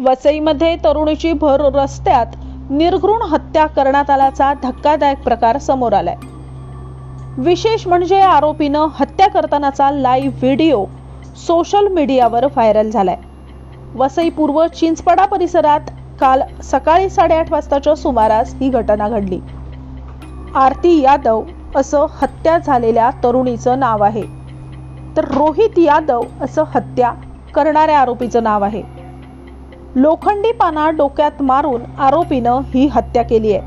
वसईमध्ये तरुणीची भर रस्त्यात निर्घृण हत्या करण्यात आल्याचा धक्कादायक प्रकार समोर आलाय. विशेष म्हणजे आरोपीनं हत्या करतानाचा लाईव्ह व्हिडिओ सोशल मीडियावर व्हायरल झालाय. वसई पूर्व चिंचपडा परिसरात काल सकाळी साडेआठ वाजताच्या सुमारास ही घटना घडली. आरती यादव असं हत्या झालेल्या तरुणीचं नाव आहे. तर रोहित यादव असं हत्या करणाऱ्या आरोपीचं नाव आहे. लोखंडी पाना डोक्यात मारून आरोपीनं ही हत्या केली आहे.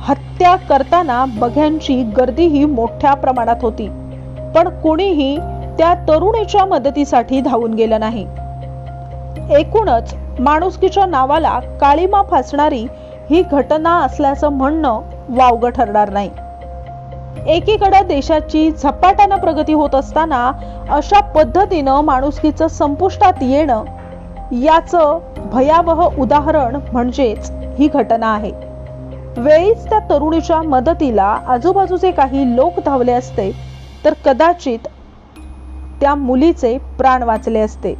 हत्या करताना बघ्यांची गर्दीही मोठ्या प्रमाणात होती. पण कोणीही त्या तरुणीच्या मदतीसाठी धावून गेलं नाही. एकूणच माणुसकीच्या नावाला काळीमा फासणारी ही घटना असल्याचं म्हणणं वावगं ठरणार नाही. एकीकडे देशाची झपाट्यानं प्रगती होत असताना अशा पद्धतीनं माणुसकीचं संपुष्टात येणं याचं भयावह उदाहरण म्हणजेच ही घटना आहे. वेळीच त्या तरुणीच्या मदतीला आजूबाजूचे काही लोक धावले असते तर कदाचित त्या मुलीचे प्राण वाचले असते.